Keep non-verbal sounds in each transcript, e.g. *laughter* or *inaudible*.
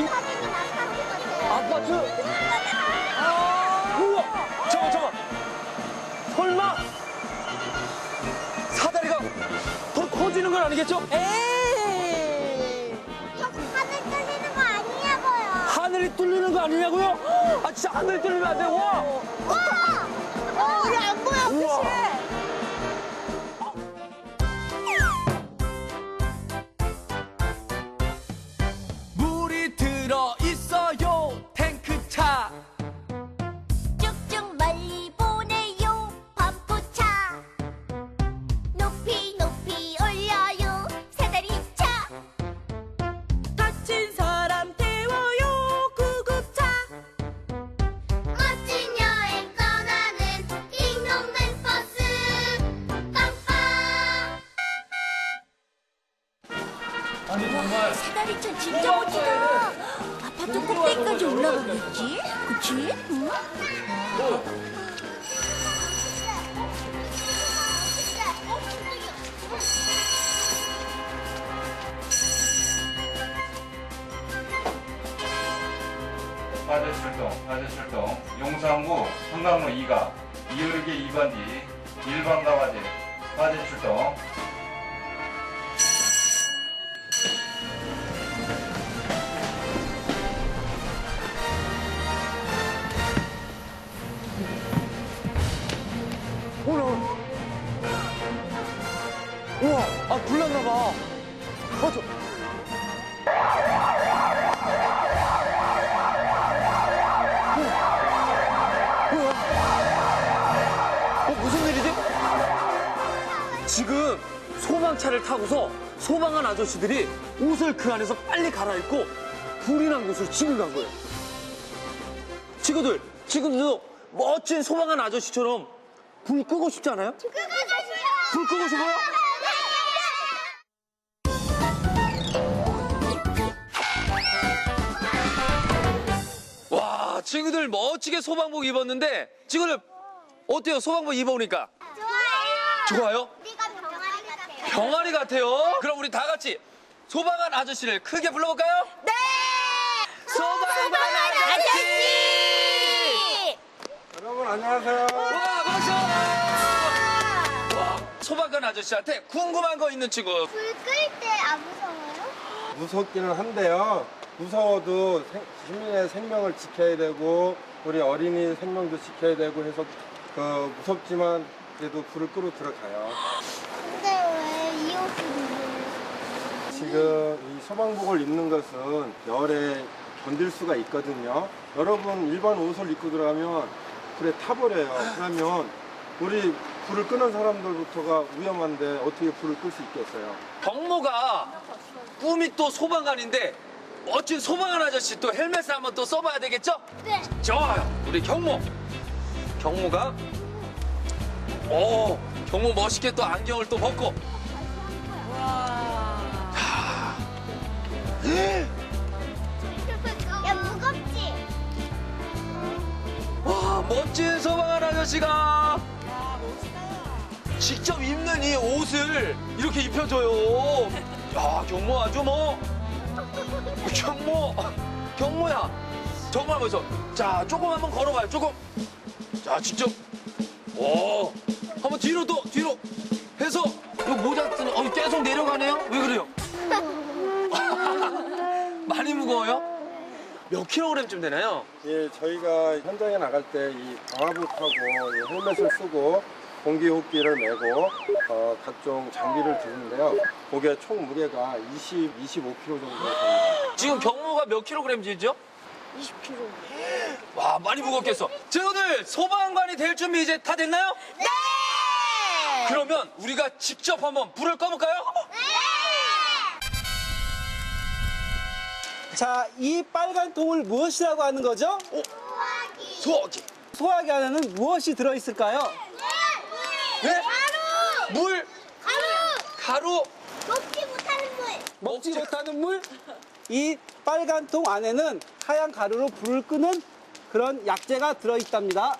나타났어요. 아파트 우와 잠깐 잠깐 설마 사다리가 더 커지는 건 아니겠죠? 에이. 하늘 뚫리는 거 아니냐고요. 하늘이 뚫리는 거 아니냐고요? 아 진짜 하늘이 뚫리면 안 돼. 와 와! 어, 우리 안 보여, 사다리차 진짜 멋지다 아파트 꼭대기까지 올라가겠지? 그치? 응? 화재 출동, 화재 출동. 용산구 성강로 2가 이어르기 2번 뒤 1번 가화재 화재 출동. 우와 아 불났나 봐 맞아 어 무슨 일이지? 지금 소방차를 타고서 소방관 아저씨들이 옷을 그 안에서 빨리 갈아입고 불이 난 곳으로 지금 간 거예요. 친구들, 지금도 멋진 소방관 아저씨처럼 불 끄고 싶지 않아요? 불 끄고 싶어요? 와, 친구들 멋지게 소방복 입었는데 친구들 어때요? 소방복 입어보니까 좋아요. 좋아요? 우리가 병아리 같아요. 병아리 같아요. 그럼 우리 다 같이 소방관 아저씨를 크게 불러볼까요? 네! 소방관 아저씨! 여러분 안녕하세요. 와, 박수! 와, 소방관 아저씨한테 궁금한 거 있는 친구. 불 끌 때 안 무서워요? 무섭기는 한데요. 무서워도 생- 시민의 생명을 지켜야 되고 우리 어린이 생명도 지켜야 되고 해서 그 무섭지만 그래도 불을 끄러 들어가요. 근데 왜 이 옷을 입어요? 지금 이 소방복을 입는 것은 열에 견딜 수가 있거든요. 여러분 일반 옷을 입고 들어가면 불에 타버려요. 그러면 우리 불을 끄는 사람들부터가 위험한데 어떻게 불을 끌 수 있겠어요? 경모가 꿈이 또 소방관인데 멋진 소방관 아저씨 또 헬멧을 한번 또 써봐야 되겠죠? 네. 좋아요. 우리 경모. 경모가 오, 경모 멋있게 또 안경을 또 벗고. 야 무겁지? 와, 멋진 소방관 아저씨가 직접 입는 이 옷을 이렇게 입혀줘요. 야, 경모 아주 뭐 경모 경모야 정말 멋있어. 자, 조금 한번 걸어봐요. 조금. 자, 직접. 오, 한번 뒤로 또 뒤로 해서 이 모자 쓰는 어 계속 내려가네요. 왜 그래요? *laughs* 많이 무거워요? 몇 킬로그램쯤 되나요? 예, 저희가 현장에 나갈 때 이 방화복 하고 이 헬멧을 쓰고 공기호흡기를 메고 어, 각종 장비를 드는데요. 그게 총 무게가 20, 25kg 정도 됩니다. 지금 경모가 몇 킬로그램 지죠? 20kg. 와 많이 무겁겠어. 친구들 소방관이 될 준비 이제 다 됐나요? 네! 그러면 우리가 직접 한번 불을 꺼볼까요? 자, 이 빨간 통을 무엇이라고 하는 거죠? 소화기. 소화기 안에는 무엇이 들어있을까요? 네? 물, 가루, 먹지 못하는 물. 먹지 못하는 물. 이 빨간 통 안에는 하얀 가루로 불을 끄는 그런 약재가 들어있답니다.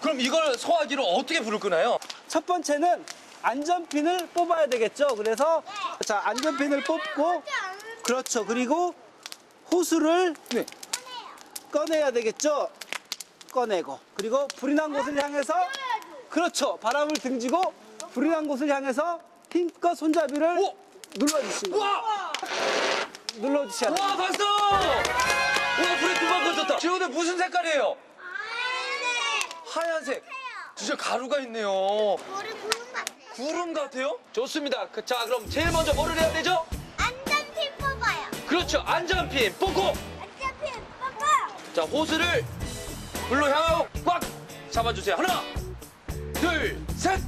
그럼 이걸 소화기로 어떻게 불을 끄나요? 첫 번째는 안전핀을 뽑아야 되겠죠. 그래서 자, 안전핀을 뽑고 그렇죠. 그리고 호수를 네. 꺼내야 되겠죠? 꺼내고 그리고 불이 난 곳을 향해서 그렇죠. 바람을 등지고 불이 난 곳을 향해서 힘껏 손잡이를 오! 눌러주시면 돼요. 와! 눌러주셔야 돼요. 와, 봤어! 와, 불에 두방 꺼졌다. 지호들 무슨 색깔이에요? 하얀색. 진짜 가루가 있네요. 머리 구름 같아요. 구름 같아요? 좋습니다. 그, 자, 그럼 제일 먼저 뭐를 해야 되죠? 안전핀 뽑아요. 그렇죠. 안전핀 뽑고. 안전핀 뽑아요. 자, 호스를 불로 향하고 꽉 잡아주세요. 하나, 둘, 셋!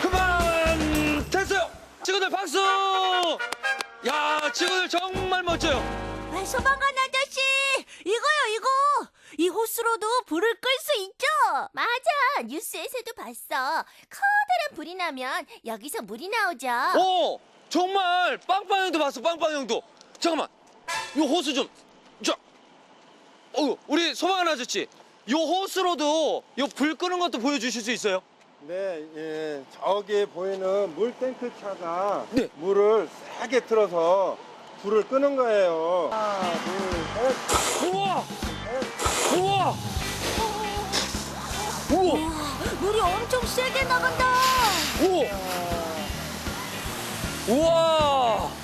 그만! 됐어요! 친구들 박수! 야, 친구들 정말 멋져요. 아, 소방관 아저씨, 이거요, 이거. 이 호스로도 불을 끌 수 있죠? 맞아. 뉴스에서도 봤어. 커다란 불이 나면 여기서 물이 나오죠. 오! 정말 빵빵 형도 봤어, 빵빵 형도. 잠깐만. 요 호수 좀. 자. 어, 우리 소방관 아저씨. 요 호수로도 요 불 끄는 것도 보여주실 수 있어요? 네, 예, 저기 보이는 물 탱크 차가 네. 물을 세게 틀어서 불을 끄는 거예요. 하나, 둘, 셋. 우와! 우와! 우와! 물이 엄청 세게 나간다. 우와! 우와!